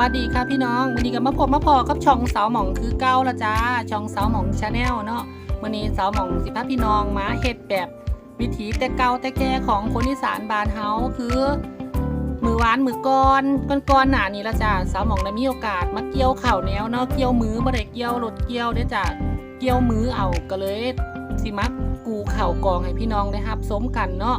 วัสดีค่ะพี่น้องวันนี้ก็มาพบมาพอกับช่องสาวหม่องคือเก้าละจ้าช่องสาวหม่องชาแนลเนาะวันนี้สาวหม่องสิพาพี่น้องมาเฮ็ดแบบวิถีแต่เก่าแต่แก่ของคนอีสานบานเฮาคือมือหวานมือก้อนก้อนก้อนหนานี่ละจ้าสาวหม่องได้มีโอกาสมาเกี่ยวเข่าวแนวเนาะเกี่ยวมือบ่ได้เกี่ยวรถเกี่ยวเด้จ้าเกี่ยวมือเอาก็เลยสิมากูเข่าวกองให้พี่น้องได้รับสมกันเนาะ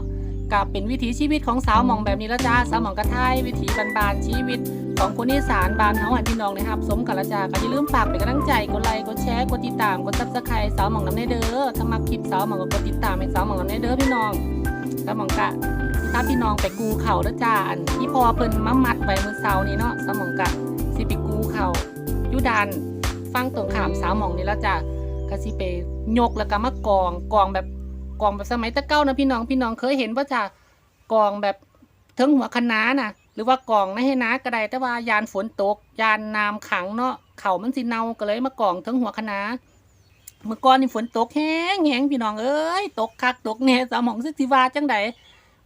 กับเป็นวิถีชีวิตของสาวหม่องแบบนี้ละจ้าสาวหม่องกระทายวิถีบานๆชีวิต ของคนอีสานบ้านเฮาให้พี่น้องนะครับ สมกับละจาก็อย่าลืมฝากเป็นกำลังใจกดไลค์กดแชร์กดติดตามกดซับสไครต์สาวหมองน้ำในเด้อถ้ามาคลิปสาวหมองก็กดติดตามให้สาวหมองน้ำในเด้อพี่น้องสาวหมองกะถ้าพี่น้องไปกูเข่าเด้อจ้าอันที่พอเพิ่นมามัดไว้มื้อเช้านี้เนาะสาวหมองกะสิไปกูเข่าอยู่ดานฟังตรงขามสาวหมองนี่ละจ้าก็สิไปยกแล้วก็มากองกองแบบ กล่องแบบสมัยตะเก้านะพี่น้องพี่น้องเคยเห็นว่าจ้ากองแบบเทิงหัวคะน่ะ หรือว่ากล่องไม่ให้น้าก็ไดแต่ว่ายานฝนตก ยานน้ำขังเนาะเข่ามันสิเน่าก็เลยมากล่องเทั้งหัวคะเมื่อก่อนนี่ฝนตกแห้งแห้งพี่น้องเอ้ยตกคักตกแน่สมองสิสิว่าจังใด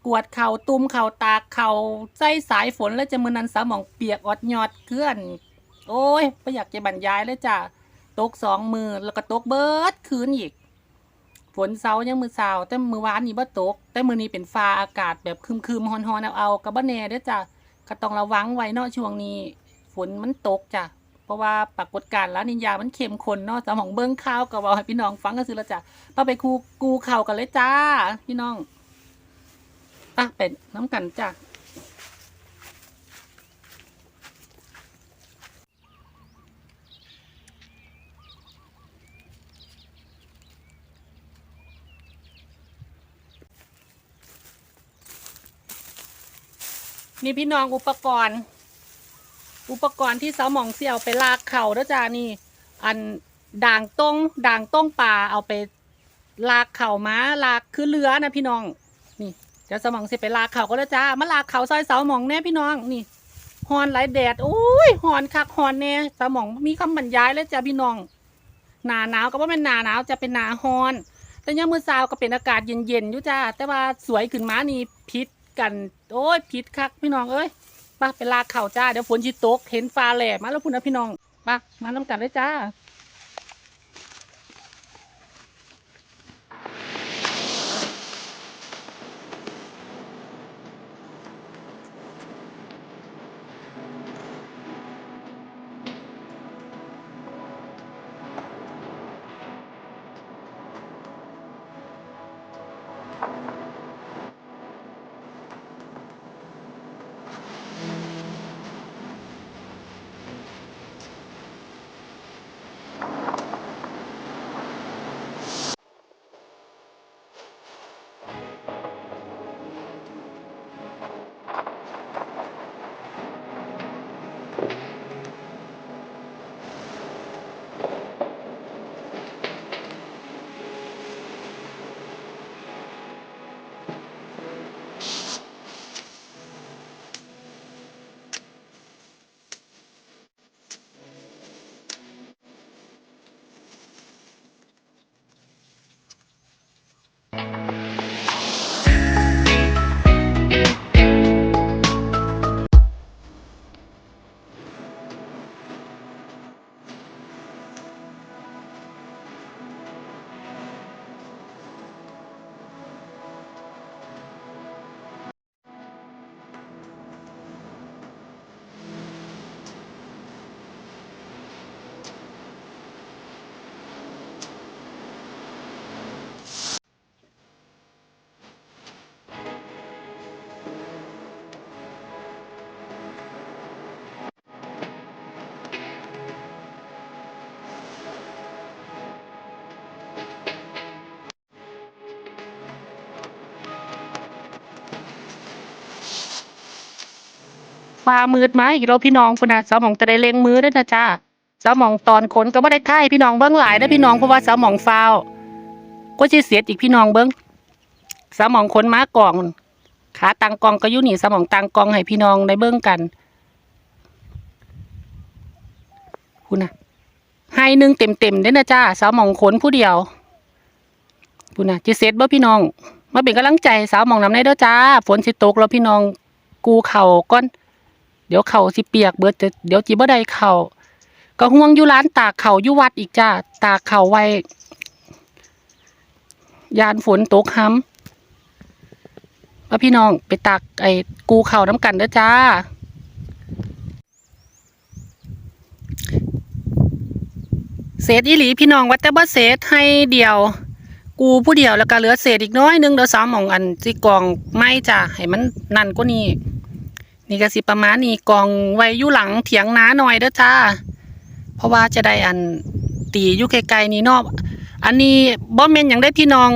กวดเข่าตุ่มเข่าตากเข่าใจสายฝนแล้วจะมือนันสมองเปียกอดยอดเคลื่อน โอ้ยไม่อยากจะบรรยายเลยจ้ะตกสองมือแล้วก็ตกเบิดคืนอีก ฝนเซายังมือเซาแต่มือวานนี่บ่ตก แต่มือนี้เป็นฟ้าอากาศแบบคึมคึมฮอนฮอนเอาเอากระบะแน่เด้อจ้ะก็ต้องระวังไว้เนาะช่วงนี้ ฝนมันตกจ้ะเพราะว่าปรากฏการณ์แล้วนินยามันเข้มข้นเนาะสมองเบิ้งข่าวกับอกให้พี่น้องฟังกันสิละจ้ะป้าไปคูกูเข่ากันเลยจ้า พี่น้องป้าเป็นน้ำกันจ้ะ นี่พี่น้องอุปกรณ์ อุปกรณ์ที่สาวหมองเสี่ยวไปลากเข่าเด้อจ้านี่ อันด่างต้งด่างต้งป่าเอาไปลากเข่าม้าลากคือเรือนะพี่น้อง นี่เดี๋ยวสาหมองสิไปลากเข่าก็แล้วจ้ามาลากเข่าซอยสาวหมองแน่พี่น้องนี่ฮอนไหลแดดโอ้ยฮอนคักฮอนแน่สาหมองมีคำบรรยายเลยจ้าพี่น้องหนาหนาวก็ว่าเป็นหนาหนาวจะเป็นหนาฮอน แต่ยังมือสาวก็เป็นอากาศเย็นๆอยู่จ้า แต่ว่าสวยขึ้นมานี่พิษ กัน โอ้ยพิษคักพี่น้องเอ้ยปะไปลาเข่าจ้าเดี๋ยวฝนจิตกเห็นฟ้าแหลมมาแล้วพุ่นนะพี่น้องปะมาน้ำกันได้จ้า ฟ้ามืดมาอีกแล้วพี่น้องพุ่นนะสาวหมองจะได้เล็งมือด้วยนะจ้าสาวหมองตอนขนก็ไม่ได้ไข่พี่น้องเบิ้งหลายนะพี่น้องเพราะว่าสาวหมองฟาวก็จะเสียอีกพี่น้องเบิ้งสาวหมองขนม้ากล่อง ขาตังกองก็อยู่นี่สาวหมองตังกองให้พี่น้องได้เบิ้งกันคุณนะให้หนึ่งเต็มเต็มๆเด้อนะจ้าสาวหมองขนผู้เดียวคุณนะจะเสร็จบ่พี่น้องมาเป็นกำลังใจสาวหมองนำได้เด้อจ้าฝนสิตกแล้วพี่น้องกูเข่าก้อน เดี๋ยวเขาสิเปียกเบิดเดี๋ยวจิบ่ได้เขาก็ห่วงอยู่ร้านตากเขาอยู่วัดอีกจ้าตากเขาไว้ ยานฝนตกห้ำว่าพี่น้องไปตากไอ้กูเข่าน้ำกันเด้อจ้าเศษอีหลีพี่น้องวัดแต่บ่เศษให้เดียว กูผู้เดียวแล้วก็เหลือเศษอีกน้อยนึงเดี๋ยวสามมองอันสิกองไม่จ้ะให้มันนั่นกว่านี้ นี่ก็สิประมาณนี้กองไว้อยู่หลังเถียงนาหน่อยเด้อจ้า เพราะว่าจะได้อันตีอยู่ไกลๆนี่เนอกอันนี้บ่แม่นหยังได้พี่น้อง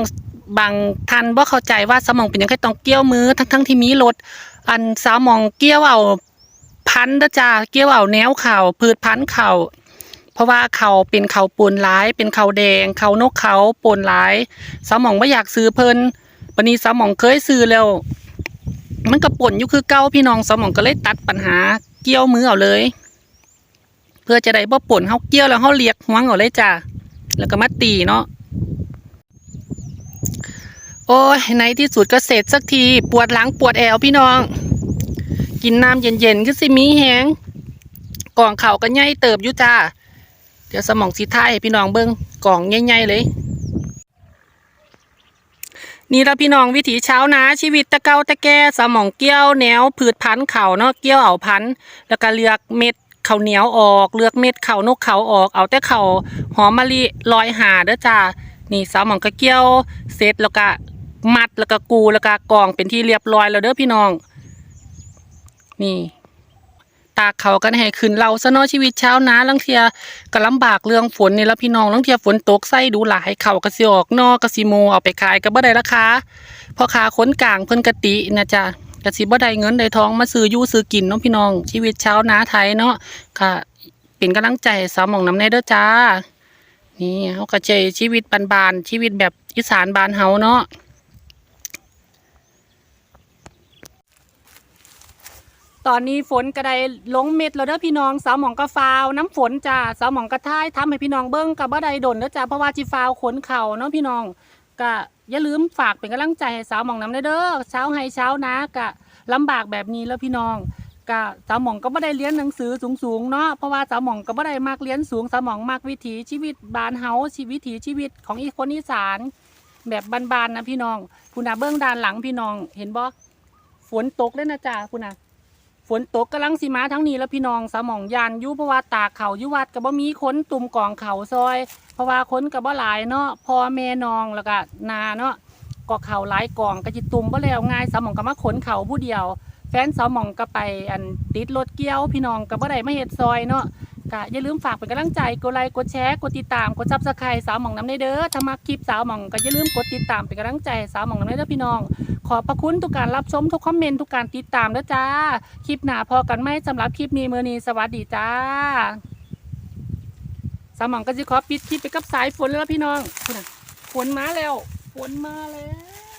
บางท่านบ่เข้าใจว่าสมองเป็นยังไงต้องเกี่ยวมือทั้งๆที่มีรถอันสาวมองเกี่ยวเอาพันเด้อจ้าเกี่ยวเอาแนวเข่าพืชพันเข่าเพราะว่าเขาเป็นเขาปูนหลาย เป็นเขาแดง เขานกเขาปูนหลายสมองไม่อยากซื้อเพิ่นวันนี้สมองเคยซื้อแล้ว มันก็ป่นอยู่คือเก้าพี่น้องสมองก็เลยตัดปัญหาเกี่ยวมือเอาเลย เพื่อจะได้บ่ป่นเฮาเกี่ยวแล้วเฮาเลียกหัวเอาเลยจ้ะแล้วก็มาตีเนาะโอ้ยในที่สุดก็เสร็จสักทีปวดหลังปวดแอวพี่น้อง กินน้ำเย็นๆก็สิมีแหงกล่องเข่าก็ใหญ่เติบอยู่จ้าเดี๋ยวสมองสีท้ายให้พี่น้องเบิ้งกล่องใหญ่ๆเลย นี่ละพี่น้องวิถีเช้านะชีวิตตะเกาตะแก่สมองเกี้ยวแนวผืดพันเข่าเนาะเกี้ยวเอาพันแล้วก็เลือกเม็ดข้าวเหนียวออกเลือกเม็ดข้าวนกเขาออกเอาแต่เข่าวหอมมะลิลอยหาเด้อจ้านี่สาวหมองก็เกี้ยวเสร็จแล้วก็มัดแล้วก็กูแล้วก็กรองเป็นที่เรียบร้อยแล้วเด้อพี่น้อง นี่ ตากเขากันให้ขึ้นเราซะเนาะชีวิตเช้านะลังเทียก็ลำบากเรื่องฝนนี่แล้วพี่น้องลังเทียฝนตกไส้ดูหลายเขาก็สิออกนอกก็สิโมเอาไปขายก็บ่ได้ราคาพอขาค้นกลางเพิ่นกะตินะจ๊ะก็สิบ่ได้เงินได้ทองมาซื้ออยู่ซื้อกินเนาะพี่น้อง ชีวิตเช้านาไทยเนาะค่ะเป็นกำลังใจให้สาวหมองน้ำในเด้อจ้านี่เฮาก็ใช้ชีวิตบานๆชีวิตแบบอีสานบานเฮาเนาะ ตอนนี้ฝนก็ได้ลงเม็ดแล้วเด้อพี่น้องสาวหมองก็ฟาวน้ำฝนจ้าสาวหมองก็ท้ายทำให้พี่น้องเบิ้งกับบ่ได้ดนเด้อจ้าเพราะว่าจิฟาวขนเข่าเนาะพี่น้องก็อย่าลืมฝากเป็นกำลังใจให้สาวหมองน้ำเด้อเช้าให้เช้านะก็ลำบากแบบนี้แล้วพี่น้องก็สาวหมองก็บ่ได้เรียนหนังสือสูงๆเนาะเพราะว่าสาวหมองก็บ่ได้มักเรียนสูงสาวหมองมักวิถีชีวิตบ้านเฮาชีวิตถีชีวิตของอีคนอีสานแบบบานๆนะพี่น้องคุณน่ะเบื้องด้านหลังพี่น้อง เห็นบ่ฝนตกเลยนะจ้าคุณน่ะ ฝนตกกำลังสิมาทั้งนี้แล้วพี่น้องสมองยานยุเพราะว่าตากเขายุวัดกับบ่มีคนตุ่มกองเขาซอย เพราะว่าคนกับบ่หลายเนาะพ่อแม่น้องแล้วก็นาเนาะก็เขาหลายกองกระจิตุ่มบ่แล้วง่ายสมองกับมาขนเขาผู้เดียว แฟนสมองก็ไปอันติดรถเกี้ยว พี่น้องกับบ่ได้มาเห็ดซอยเนาะ ก็อย่าลืมฝากเป็นกำลังใจกดไลค์กดแชร์กดติดตามกดซับสไครต์สาวหม่องน้ำในเด้อถ้ามักคลิปสาวหม่องก็อย่าลืมกดติดตามเป็นกำลังใจสาวหม่องน้ำในเด้อพี่น้อง ขอบพระคุณทุกการรับชมทุกคอมเมนต์ทุกการติดตามนะจ้าคลิปหน้าพอกันไหมสำหรับคลิปนี้มือนี้สวัสดีจ้าสาวหม่องก็จะขอปิดคลิปไปกับสายฝนแล้วพี่น้องฝนมาแล้วฝนมาแล้ว